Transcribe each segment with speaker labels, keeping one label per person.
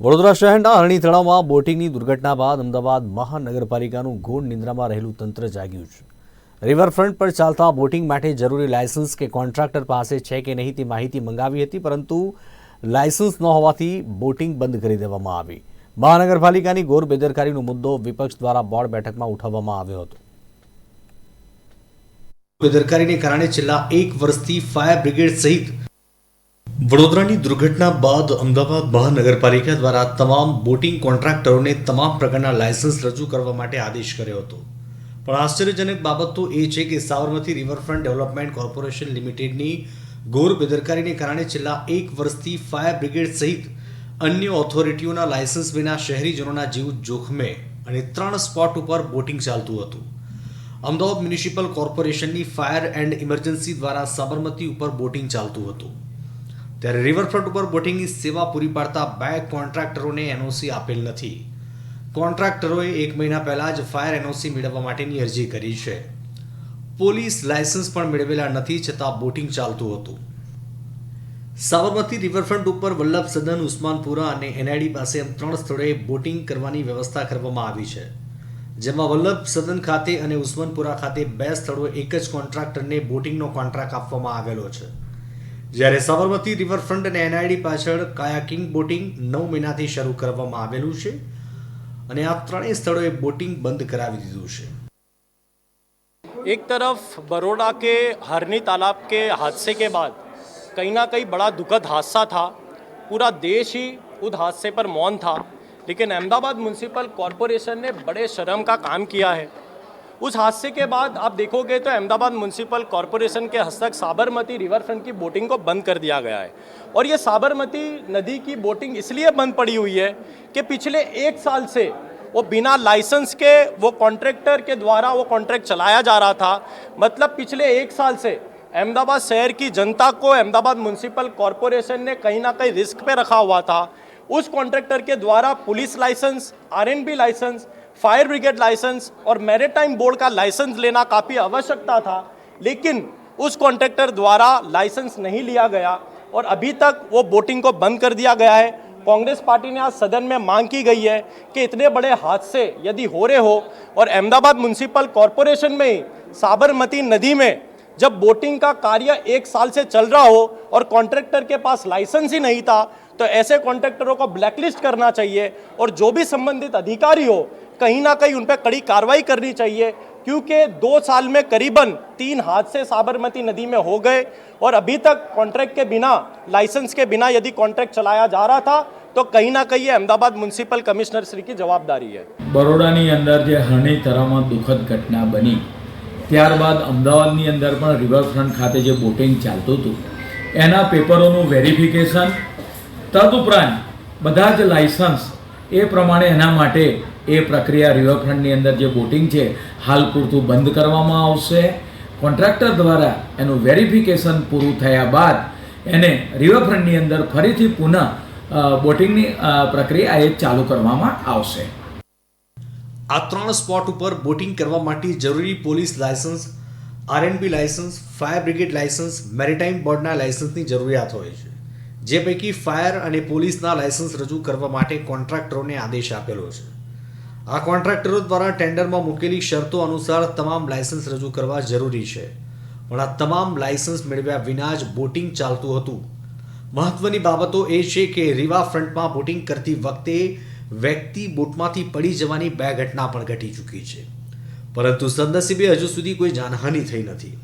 Speaker 1: વડોદરા શહેરના હરણીથળામાં બોટિંગની દુર્ઘટના બાદ અમદાવાદ મહાનગરપાલિકાનું ઘોર નિંદ્રામાં રહેલું તંત્ર જાગ્યું છે. રિવરફ્રન્ટ પર ચાલતા બોટિંગ માટે જરૂરી લાયસન્સ કે કોન્ટ્રાક્ટર પાસે છે કે નહીં તે માહિતી મંગાવી હતી, પરંતુ લાયસન્સ ન હોવાથી બોટિંગ બંધ કરી દેવામાં આવી. મહાનગરપાલિકાની ઘોર બેદરકારીનો મુદ્દો વિપક્ષ દ્વારા બોર્ડ બેઠકમાં ઉઠાવવામાં આવ્યો હતો. બેદરકારીને કારણે છેલ્લા એક વર્ષથી ફાયર બ્રિગેડ સહિત વડોદરાની દુર્ઘટના બાદ અમદાવાદ મહાનગરપાલિકા દ્વારા તમામ બોટિંગ કોન્ટ્રાક્ટરોને તમામ પ્રકારના લાયસન્સ રજૂ કરવા માટે આદેશ કર્યો હતો. પણ આશ્ચર્યજનક બાબત તો એ છે કે સાબરમતી રિવરફ્રન્ટ ડેવલપમેન્ટ કોર્પોરેશન લિમિટેડની ઘોર બેદરકારીને કારણે છેલ્લા એક વર્ષથી ફાયર બ્રિગેડ સહિત અન્ય ઓથોરિટીઓના લાયસન્સ વિના શહેરીજનોના જીવ જોખમે અને ત્રણ સ્પોટ ઉપર બોટિંગ ચાલતું હતું. અમદાવાદ મ્યુનિસિપલ કોર્પોરેશનની ફાયર એન્ડ ઇમરજન્સી દ્વારા સાબરમતી ઉપર બોટિંગ ચાલતું હતું. ત્યારે રિવરફ્રન્ટ ઉપર બોટિંગની સેવા પૂરી પાડતા બે કોન્ટ્રાક્ટરોને એનઓસી આપેલ નથી. કોન્ટ્રાક્ટરોએ એક મહિના પહેલાં જ ફાયર એનઓસી મેળવવા માટેની અરજી કરી છે. પોલીસ લાયસન્સ પણ મેળવેલા નથી છતાં બોટિંગ ચાલતું હતું. સાબરમતી રિવરફ્રન્ટ ઉપર વલ્લભ સદન, ઉસ્માનપુરા અને એનઆઈડી પાસે એમ ત્રણ સ્થળોએ બોટિંગ કરવાની વ્યવસ્થા કરવામાં આવી છે. જેમાં વલ્લભ સદન ખાતે અને ઉસ્માનપુરા ખાતે બે સ્થળોએ એક જ કોન્ટ્રાક્ટરને બોટિંગનો કોન્ટ્રાક્ટ આપવામાં આવેલો છે. જ્યારે સાબરમતી રિવરફ્રન્ટ અને એનઆઈડી પાછળ કાયાકિંગ બોટિંગ નવ મહિનાથી શરૂ કરવામાં આવેલું છે અને આ ત્રણેય સ્થળોએ બોટિંગ બંધ કરાવી દીધું છે
Speaker 2: एक तरफ बड़ोड़ा के हरनी तालाब के हादसे के बाद कहीं ना कहीं बड़ा दुखद हादसा था पूरा देश ही उस हादसे पर मौन था लेकिन अहमदाबाद म्यूनसिपल कॉरपोरेशन ने बड़े शर्म का काम किया है उस हादसे के बाद आप देखोगे तो अहमदाबाद म्यूनसिपल कॉरपोरेशन के हस्तक साबरमती रिवर फ्रंट की बोटिंग को बंद कर दिया गया है। और ये साबरमती नदी की बोटिंग इसलिए बंद पड़ी हुई है कि पिछले एक साल से वो बिना लाइसेंस के, वो कॉन्ट्रैक्टर के द्वारा वो कॉन्ट्रैक्ट चलाया जा रहा था। मतलब पिछले एक साल से अहमदाबाद शहर की जनता को अहमदाबाद म्यूनसिपल कॉरपोरेशन ने कहीं ना कहीं रिस्क पे रखा हुआ था। उस कॉन्ट्रैक्टर के द्वारा police licence RNB licence fire brigade licence और मैरिटाइम बोर्ड का लाइसेंस लेना काफ़ी आवश्यकता था, लेकिन उस कॉन्ट्रैक्टर द्वारा लाइसेंस नहीं लिया गया और अभी तक वो बोटिंग को बंद कर दिया गया है। कांग्रेस पार्टी ने आज सदन में मांग की गई है कि इतने बड़े हादसे यदि हो रहे हो और अहमदाबाद म्यूनसिपल कॉरपोरेशन में ही साबरमती नदी में जब बोटिंग का कार्य एक साल से चल रहा हो और कॉन्ट्रैक्टर के पास लाइसेंस ही नहीं था तो ऐसे कॉन्ट्रैक्टरों को ब्लैकलिस्ट करना चाहिए और जो भी संबंधित अधिकारी हो कहीं ना कहीं उन पर कड़ी कार्रवाई करनी चाहिए क्योंकि दो साल में करीबन तीन हादसे साबरमती नदी में हो गए और अभी तक कॉन्ट्रैक्ट के बिना लाइसेंस के बिना यदि कॉन्ट्रैक्ट चलाया जा रहा था तो कहीं ना कहीं ये अहमदाबाद म्यूनसिपल कमिश्नर श्री की जवाबदारी है
Speaker 3: બરોડાની અંદર જે હરણી તરામાં દુઃખદ ઘટના બની ત્યારબાદ અમદાવાદની અંદર પણ રિવરફ્રન્ટ ખાતે જે બોટિંગ ચાલતું હતું, એના પેપરોનું વેરિફિકેશન, તદુપરાંત બધા જ લાઇસન્સ એ પ્રમાણે એના માટે એ પ્રક્રિયા રિવરફ્રન્ટની અંદર જે બોટિંગ છે, હાલ પૂરતું બંધ કરવામાં આવશે. કોન્ટ્રાક્ટર દ્વારા એનું વેરિફિકેશન પૂરું થયા બાદ એને રિવરફ્રન્ટની અંદર ફરીથી પુનઃ બોટિંગની પ્રક્રિયા એ ચાલુ કરવામાં આવશે.
Speaker 1: આ ત્રણ સ્પોટ ઉપર બોટિંગ કરવા માટે જરૂરી police licence RNB licence, fire brigade licence maritime બોર્ડના લાયસન્સની જરૂરિયાત હોય છે. જે પૈકી ફાયર અને પોલીસના લાયસન્સ રજૂ કરવા માટે કોન્ટ્રાક્ટરોને આદેશ આપેલો છે. આ કોન્ટ્રાક્ટરો દ્વારા ટેન્ડરમાં મૂકેલી શરતો અનુસાર તમામ લાયસન્સ રજૂ કરવા જરૂરી છે. પણ આ તમામ લાયસન્સ મેળવ્યા વિના જ બોટિંગ ચાલતું હતું. મહત્વની બાબતો એ છે કે રીવા ફ્રન્ટમાં બોટિંગ કરતી વખતે વ્યક્તિ બોટમાંથી પડી જવાની બે ઘટના પણ ઘટી ચૂકી છે. પરંતુ સદનસીબે હજુ સુધી કોઈ જાનહાનિ થઈ નથી.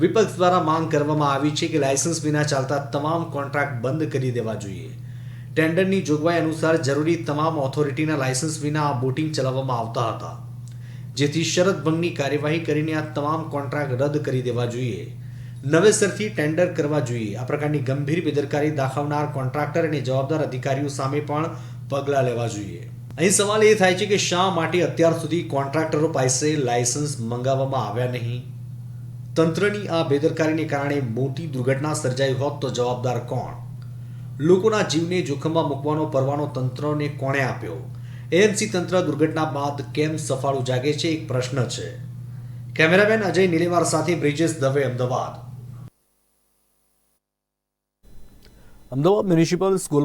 Speaker 1: વિપક્ષ દ્વારા માંગ કરવામાં આવી છે કે લાયસન્સ વિના ચાલતા તમામ કોન્ટ્રાક્ટ બંધ કરી દેવા જોઈએ. ટેન્ડરની જોગવાઈ અનુસાર જરૂરી તમામ ઓથોરિટીના લાયસન્સ વિના આ બોટિંગ ચલાવવામાં આવતા હતા. જેથી શરત ભંગની કાર્યવાહી કરીને આ તમામ કોન્ટ્રાક્ટ રદ કરી દેવા જોઈએ. નવેસરથી ટેન્ડર કરવા જોઈએ. આ પ્રકારની ગંભીર બેદરકારી દાખવનાર કોન્ટ્રાક્ટર અને જવાબદાર અધિકારીઓ સામે પણ પગલાં લેવા જોઈએ. અહીં સવાલ એ થાય છે કે શા માટે અત્યાર સુધી કોન્ટ્રાક્ટરો પાસે લાયસન્સ મંગાવવામાં આવ્યા નહીં? તંત્રની આ બેદરકારીને કારણે મોટી દુર્ઘટના સર્જાઈ હોત તો જવાબદાર કોણ? લોકોના જીવને જોખમમાં મૂકવાનો પરવાનો તંત્રને કોણે આપ્યો? એએમસી તંત્ર દુર્ઘટના બાદ કેમ સફાળું જાગે છે એક પ્રશ્ન છે. કેમેરામેન અજય નીલેવાર સાથે Brijesh Dave Ahmedabad. Ahmedabad municipal school